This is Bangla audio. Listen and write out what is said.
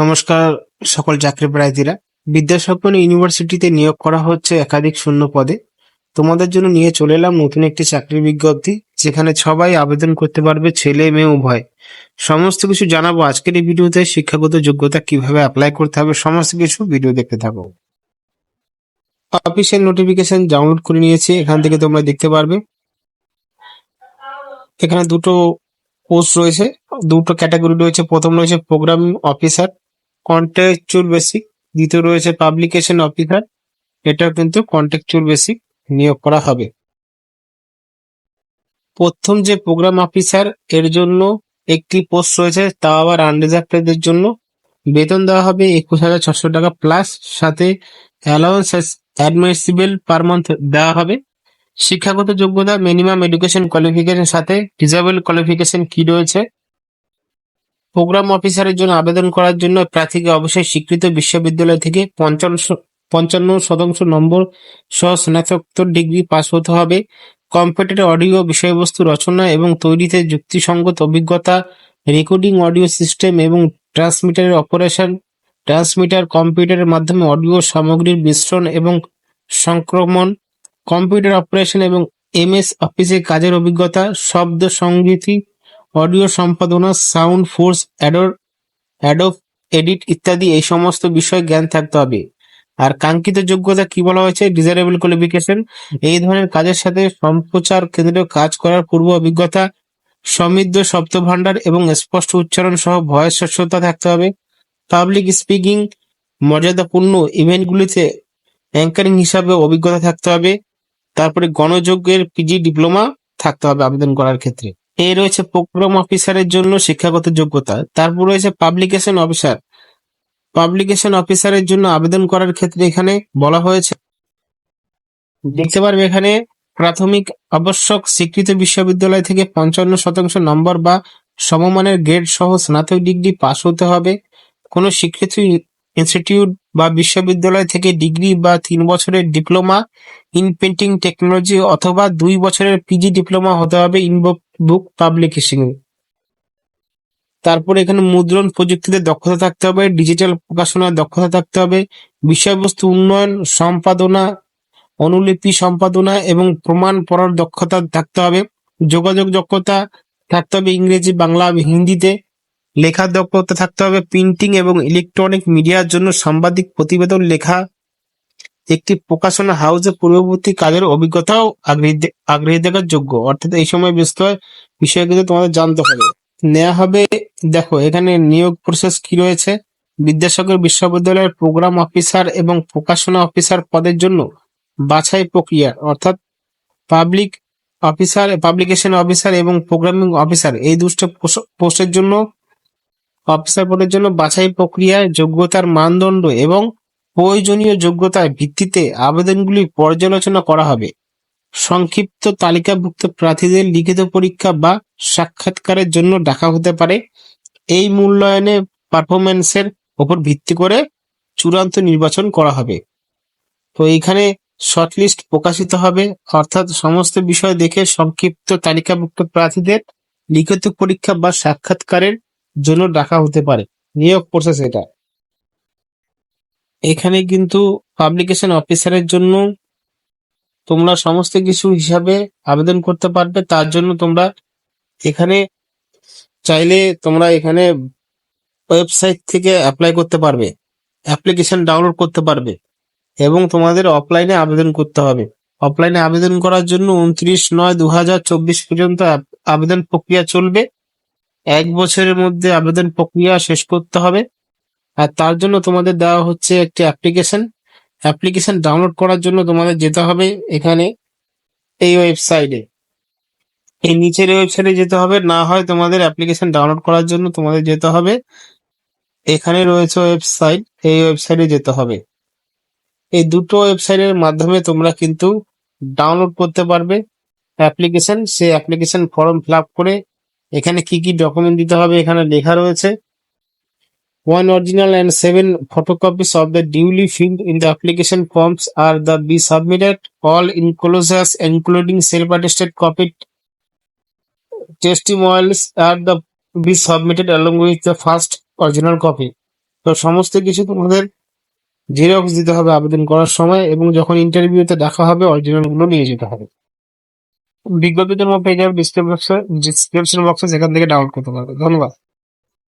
নমস্কার সকল চাকরি প্রার্থীরা বিদ্যাসাগর ইউনিভার্সিটিতে নিয়োগ করা হচ্ছে একাধিক শূন্য পদে। তোমাদের জন্য নিয়ে চলে এলাম নতুন একটি চাকরির বিজ্ঞপ্তি, যেখানে সবাই আবেদন করতে পারবে ছেলে, মেয়ে, উভয়। সমস্ত কিছু জানাব আজকের এই ভিডিওতে। শিক্ষাগত যোগ্যতা কীভাবে অ্যাপ্লাই করতে হবে, সমস্ত কিছু ভিডিও দেখতে থাকো। অফিসিয়াল নোটিফিকেশন ডাউনলোড করে নিয়েছি, এখান থেকে তোমরা দেখতে পারবে। এখানে দুটো পোস্ট রয়েছে, দুটো ক্যাটাগরি রয়েছে। প্রথম রয়েছে প্রোগ্রাম অফিসার কন্টেকচুয়াল বেসিক দ্বিতীয় রয়েছে পাবলিকেশন অফিসার এটাও কিন্তু কন্টেকচুয়াল বেসিক নিয়োগ করা হবে। প্রথম যে প্রোগ্রাম অফিসার এর জন্য একটি পোস্ট রয়েছে, তা আবার আনরিজার্ভদের জন্য। বেতন দেওয়া হবে একুশ হাজার ছশো টাকা প্লাস সাথে অ্যালাউন্স অ্যাডমিসিবল পার মান্থ দেওয়া হবে। শিক্ষাগত যোগ্যতা মিনিমাম এডুকেশন কোয়ালিফিকেশন সাথে ডিজেবল কোয়ালিফিকেশন কি রয়েছে। প্রোগ্রাম অফিসারের জন্য আবেদন করার জন্য প্রার্থীকে অবশ্যই স্বীকৃত বিশ্ববিদ্যালয় থেকে পঞ্চান্ন শতাংশ নম্বর সহ স্নাতকোত্তর ডিগ্রি পাস হতে হবে। কম্পিউটার অডিও বিষয়বস্তু রচনা এবং তৈরিতে যুক্তিসঙ্গত অভিজ্ঞতা, রেকর্ডিং অডিও সিস্টেম এবং ট্রান্সমিটারের অপারেশন, ট্রান্সমিটার, কম্পিউটারের মাধ্যমে অডিও সামগ্রীর মিশ্রণ এবং সংক্রমণ, কম্পিউটার অপারেশন এবং এমএস অফিসে কাজের অভিজ্ঞতা, শব্দ সংগীতি অডিও সম্পাদনা, সাউন্ড ফোর্স, অ্যাডোর অ্যাডোব, এডিট ইত্যাদি এই সমস্ত বিষয়ে জ্ঞান থাকতে হবে। আর কাঙ্ক্ষিত যোগ্যতা কি বলা হয়েছে? ডিজারেবল কোয়ালিফিকেশন এই ধরনের কাজের সাথে সম্প্রচার কেন্দ্রে কাজ করার পূর্ব অভিজ্ঞতা, সমৃদ্ধ শব্দভাণ্ডার এবং স্পষ্ট উচ্চারণ সহ ভয়েস স্বচ্ছতা থাকতে হবে। পাবলিক স্পিকিং মর্যাদাপূর্ণ ইভেন্টগুলিতে অ্যাঙ্কারিং হিসাবে অভিজ্ঞতা থাকতে হবে। তারপরে গণযোগ্যের পিজি ডিপ্লোমা থাকতে হবে আবেদন করার ক্ষেত্রে। এই রয়েছে প্রোগ্রাম অফিসারের জন্য শিক্ষাগত যোগ্যতা। তারপর রয়েছে পাবলিকেশন অফিসার পাবলিকেশন অফিসারের জন্য আবেদন করার ক্ষেত্রে এখানে বলা হয়েছে, দেখতে পারবে এখানে, প্রাথমিক আবশ্যক স্বীকৃত বিশ্ববিদ্যালয় থেকে পঞ্চান্ন শতাংশ নম্বর বা সমমানের গ্রেড সহ স্নাতক ডিগ্রি পাস হতে হবে। কোনো স্বীকৃত ইনস্টিটিউট বা বিশ্ববিদ্যালয় থেকে ডিগ্রি বা তিন বছরের ডিপ্লোমা ইন পেন্টিং টেকনোলজি অথবা দুই বছরের পিজি ডিপ্লোমা হতে হবে। ইন বুক পাবলিকেশন তারপরে এখানে মুদ্রণ প্রযুক্তিতে দক্ষতা থাকতে হবে ডিজিটাল প্রকাশনার দক্ষতা থাকতে হবে, বিষয়বস্তু উন্নয়ন, সম্পাদনা, অনুলিপি সম্পাদনা এবং প্রমাণ পড়ার দক্ষতা থাকতে হবে, যোগাযোগ দক্ষতা থাকতে হবে ইংরেজি, বাংলা, হিন্দিতে, লেখার দক্ষতা থাকতে হবে প্রিন্টিং এবং ইলেকট্রনিক মিডিয়ার জন্য সাংবাদিক প্রতিবেদন লেখা একটি প্রকাশনা হাউসে পূর্ববর্তী কাজের অভিজ্ঞতাও আগ্রহী দেখার যোগ্য। অর্থাৎ এই সময় ব্যস্ত বিষয়গুলো তোমাদের জানতে হবে। নেওয়া হবে, দেখো, এখানে নিয়োগ প্রসেস কি রয়েছে? বিদ্যাসাগর বিশ্ববিদ্যালয়ের প্রোগ্রাম অফিসার এবং প্রকাশনা অফিসার পদের জন্য বাছাই প্রক্রিয়া, অর্থাৎ পাবলিক অফিসার পাবলিকেশন অফিসার এবং প্রোগ্রামিং অফিসার এই দুটো পোস্টের জন্য অফিসার পদের জন্য বাছাই প্রক্রিয়ায় যোগ্যতার মানদণ্ড এবং প্রয়োজনীয় যোগ্যতার ভিত্তিতে আবেদনগুলি পর্যালোচনা করা হবে। সংক্ষিপ্ত তালিকাভুক্ত প্রার্থীদের লিখিত পরীক্ষা বা সাক্ষাৎকারের জন্য ডাকা হতে পারে। এই মূল্যায়নে পারফরমেন্সের ওপর ভিত্তি করে চূড়ান্ত নির্বাচন করা হবে। তো এইখানে শর্টলিস্ট প্রকাশিত হবে, অর্থাৎ সমস্ত বিষয় দেখে সংক্ষিপ্ত তালিকাভুক্ত প্রার্থীদের লিখিত পরীক্ষা বা সাক্ষাৎকারের জন্য ডাকা হতে পারে। নিয়োগ প্রসেস এটা। এখানে কিন্তু পাবলিকেশন অফিসারের জন্য তোমরা সমস্ত কিছু হিসাবে আবেদন করতে পারবে। তার জন্য তোমরা এখানে চাইলে তোমরা এখানে ওয়েবসাইট থেকে অ্যাপ্লাই করতে পারবে। অ্যাপ্লিকেশন ডাউনলোড করতে পারবে এবং তোমাদের অফলাইনে আবেদন করতে হবে। অফলাইনে আবেদন করার জন্য উনত্রিশ নয় দু পর্যন্ত আবেদন প্রক্রিয়া চলবে। এক বছরের মধ্যে আবেদন প্রক্রিয়া শেষ করতে হবে। আর তার জন্য তোমাদের দেওয়া হচ্ছে একটি অ্যাপ্লিকেশন অ্যাপ্লিকেশন ডাউনলোড করার জন্য তোমাদের যেতে হবে এখানে এই ওয়েবসাইটে এই নিচের ওয়েবসাইটে যেতে হবে, না হয় তোমাদের অ্যাপ্লিকেশন ডাউনলোড করার জন্য তোমাদের যেতে হবে। এখানে রয়েছে ওয়েবসাইট এই ওয়েবসাইটে যেতে হবে। এই দুটো ওয়েবসাইটের মাধ্যমে তোমরা কিন্তু ডাউনলোড করতে পারবে অ্যাপ্লিকেশন সেই অ্যাপ্লিকেশন ফর্ম ফিল আপ করে এখানে কি কি ডকুমেন্ট দিতে হবে এখানে লেখা রয়েছে। One original and seven photocopies of the duly filled in the application forms are the be submitted, all enclosures including self-attested copy testimonials are the be submitted along with the first original copy. তো সমস্ত কিছু তোমাদের জেরক্স দিতে হবে আবেদন করার সময় এবং যখন ইন্টারভিউতে দেখা হবে অরিজিনালগুলো নিয়ে যেতে হবে বিজ্ঞপ্তি জন্য পেয়ে যাবে ডিসক্রিপশন বক্সে সেখান থেকে ডাউনলোড করতে পারবে ধন্যবাদ